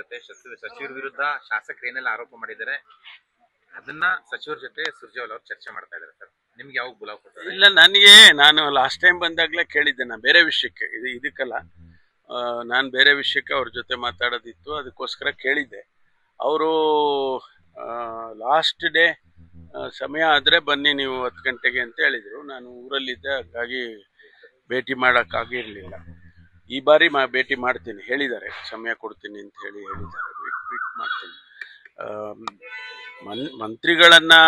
ಜೊತೆ ಸಚಿವ ಸಚಿವರ ವಿರುದ್ಧ ಶಾಸಕರು ಏನೆಲ್ಲ ಆರೋಪ ಮಾಡಿದ್ದಾರೆ. ಅದನ್ನ ಸಚಿವರ ಜೊತೆ ಸುರ್ಜೇವಾಲ್ ಅವರು ಚರ್ಚೆ ಮಾಡ್ತಾ ಇದ್ದಾರೆ ಸರ್. ನಿಮ್ಗೆ ಯಾವಾಗ ಬುಲಾವ್ ಕೊಡ್ತಾರೆ ಇಲ್ಲ, ನನಗೆ ನಾನು ಲಾಸ್ಟ್ ಟೈಮ್ ಬಂದಾಗಲೇ ಕೇಳಿದ್ದೆ, ನಾನು ಬೇರೆ ವಿಷಯಕ್ಕೆ, ಇದು ಇದಕ್ಕಲ್ಲ. ನಾನು ಬೇರೆ ವಿಷಯಕ್ಕೆ ಅವ್ರ ಜೊತೆ ಮಾತಾಡೋದಿತ್ತು, ಅದಕ್ಕೋಸ್ಕರ ಕೇಳಿದ್ದೆ. ಅವರು ಲಾಸ್ಟ್ ಡೇ ಸಮಯ ಆದರೆ ಬನ್ನಿ ನೀವು ಹತ್ತು ಗಂಟೆಗೆ ಅಂತ ಹೇಳಿದರು. ನಾನು ಊರಲ್ಲಿದ್ದೆ, ಹಾಗಾಗಿ ಭೇಟಿ ಮಾಡೋಕ್ಕಾಗಿರಲಿಲ್ಲ. ಈ ಬಾರಿ ಮಾ ಭೇಟಿ ಮಾಡ್ತೀನಿ, ಹೇಳಿದ್ದಾರೆ. ಸಮಯ ಕೊಡ್ತೀನಿ ಅಂತ ಹೇಳಿ ಹೇಳಿದ್ದಾರೆ. ವೇಟ್ ಮಾಡ್ತೀನಿ. ಮನ್, ಮಂತ್ರಿಗಳನ್ನು,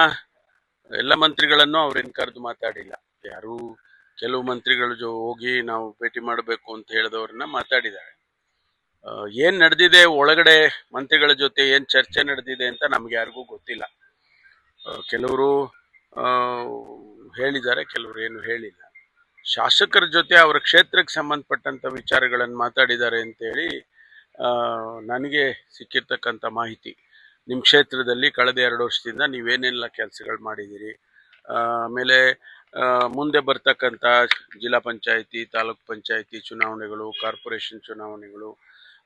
ಎಲ್ಲ ಮಂತ್ರಿಗಳನ್ನು ಅವ್ರೇನು ಕರೆದು ಮಾತಾಡಿಲ್ಲ. ಯಾರು ಕೆಲವು ಮಂತ್ರಿಗಳು ಜೊ, ಹೋಗಿ ನಾವು ಭೇಟಿ ಮಾಡಬೇಕು ಅಂತ ಹೇಳಿದವ್ರನ್ನ ಮಾತಾಡಿದ್ದಾರೆ. ಏನು ನಡೆದಿದೆ, ಒಳಗಡೆ ಮಂತ್ರಿಗಳ ಜೊತೆ ಏನು ಚರ್ಚೆ ನಡೆದಿದೆ ಅಂತ ನಮ್ಗೆ ಯಾರಿಗೂ ಗೊತ್ತಿಲ್ಲ. ಕೆಲವರು ಹೇಳಿದ್ದಾರೆ, ಕೆಲವರು ಏನು ಹೇಳಿಲ್ಲ. ಶಾಸಕರ ಜೊತೆ ಅವರ ಕ್ಷೇತ್ರಕ್ಕೆ ಸಂಬಂಧಪಟ್ಟಂಥ ವಿಚಾರಗಳನ್ನು ಮಾತಾಡಿದ್ದಾರೆ ಅಂತೇಳಿ ನನಗೆ ಸಿಕ್ಕಿರ್ತಕ್ಕಂಥ ಮಾಹಿತಿ. ನಿಮ್ಮ ಕ್ಷೇತ್ರದಲ್ಲಿ ಕಳೆದ ಎರಡು ವರ್ಷದಿಂದ ನೀವೇನೆಲ್ಲ ಕೆಲಸಗಳು ಮಾಡಿದ್ದೀರಿ? ಆಮೇಲೆ ಮುಂದೆ ಬರ್ತಕ್ಕಂಥ ಜಿಲ್ಲಾ ಪಂಚಾಯಿತಿ, ತಾಲೂಕ್ ಪಂಚಾಯಿತಿ ಚುನಾವಣೆಗಳು, ಕಾರ್ಪೊರೇಷನ್ ಚುನಾವಣೆಗಳು,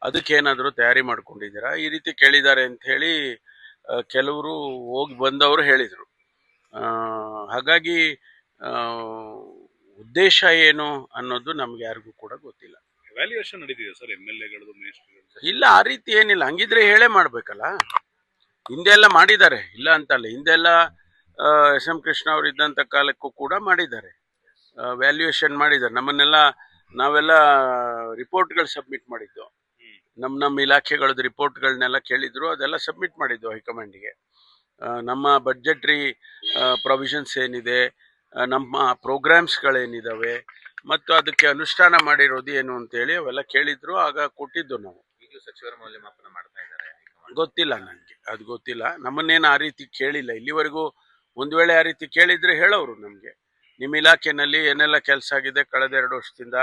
ಅದಕ್ಕೇನಾದರೂ ತಯಾರಿ ಮಾಡ್ಕೊಂಡಿದ್ದೀರಾ? ಈ ರೀತಿ ಕೇಳಿದ್ದಾರೆ ಅಂಥೇಳಿ ಕೆಲವರು ಹೋಗಿ ಬಂದವರು ಹೇಳಿದರು. ಹಾಗಾಗಿ ಉದ್ದೇಶ ಏನು ಅನ್ನೋದು ನಮ್ಗೆ ಯಾರಿಗೂ ಕೂಡ ಗೊತ್ತಿಲ್ಲ. ವ್ಯಾಲ್ಯೂಯೇಷನ್ ನಡೀತಿದೆ ಸರ್ ಎಂ ಎಲ್ ಎಗಳದು ಇಲ್ಲ ಆ ರೀತಿ ಏನಿಲ್ಲ. ಹಂಗಿದ್ರೆ ಹೇಳೇ ಮಾಡ್ಬೇಕಲ್ಲ? ಹಿಂದೆ ಎಲ್ಲ ಮಾಡಿದ್ದಾರೆ. ಇಲ್ಲ ಅಂತಲ್ಲ ಹಿಂದೆಲ್ಲ ಎಸ್ ಎಂ ಕೃಷ್ಣ ಅವರು ಇದ್ದಂಥ ಕಾಲಕ್ಕೂ ಕೂಡ ಮಾಡಿದ್ದಾರೆ. ವ್ಯಾಲ್ಯೂಯೇಷನ್ ಮಾಡಿದ್ದಾರೆ. ನಮ್ಮನ್ನೆಲ್ಲ ನಾವೆಲ್ಲ ರಿಪೋರ್ಟ್ಗಳು ಸಬ್ಮಿಟ್ ಮಾಡಿದ್ದು. ನಮ್ಮ ನಮ್ಮ ಇಲಾಖೆಗಳದ್ದು ರಿಪೋರ್ಟ್ಗಳನ್ನೆಲ್ಲ ಕೇಳಿದ್ರು ಅದೆಲ್ಲ ಸಬ್ಮಿಟ್ ಮಾಡಿದ್ದು ಹೈಕಮಾಂಡಿಗೆ. ನಮ್ಮ ಬಡ್ಜೆಟ್ರಿ ಪ್ರೊವಿಷನ್ಸ್ ಏನಿದೆ ನಮ್ಮ ಪ್ರೋಗ್ರಾಮ್ಸ್ಗಳೇನಿದ್ದಾವೆ ಮತ್ತು ಅದಕ್ಕೆ ಅನುಷ್ಠಾನ ಮಾಡಿರೋದು ಏನು ಅಂತೇಳಿ ಅವೆಲ್ಲ ಕೇಳಿದ್ರು ಆಗ ಕೊಟ್ಟಿದ್ದು ನಾವು. ಈಗಲೂ ಸಚಿವರ ಮೌಲ್ಯಮಾಪನ ಮಾಡ್ತಾ ಇದ್ದಾರೆ ಗೊತ್ತಿಲ್ಲ ನನಗೆ ಅದು ಗೊತ್ತಿಲ್ಲ. ನಮ್ಮನ್ನೇನು ಆ ರೀತಿ ಕೇಳಿಲ್ಲ. ಇಲ್ಲಿವರೆಗೂ ಒಂದು ವೇಳೆ ಆ ರೀತಿ ಕೇಳಿದ್ರೆ ಹೇಳೋರು ನಮಗೆ. ನಿಮ್ಮ ಇಲಾಖೆನಲ್ಲಿ ಏನೆಲ್ಲ ಕೆಲಸ ಆಗಿದೆ ಕಳೆದ ಎರಡು ವರ್ಷದಿಂದ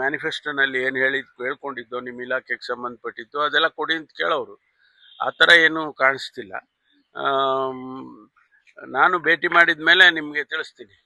ಮ್ಯಾನಿಫೆಸ್ಟೋನಲ್ಲಿ ಏನು ಹೇಳಿ ಹೇಳ್ಕೊಂಡಿದ್ದೋ ನಿಮ್ಮ ಇಲಾಖೆಗೆ ಸಂಬಂಧಪಟ್ಟಿದ್ದು ಅದೆಲ್ಲ ಕೊಡಿ ಅಂತ ಕೇಳೋರು. ಆ ಥರ ಏನು ಕಾಣಿಸ್ತಿಲ್ಲ. ನಾನು ಭೇಟಿ ಮಾಡಿದ ಮೇಲೆ ನಿಮಗೆ ತಿಳಿಸ್ತೀನಿ.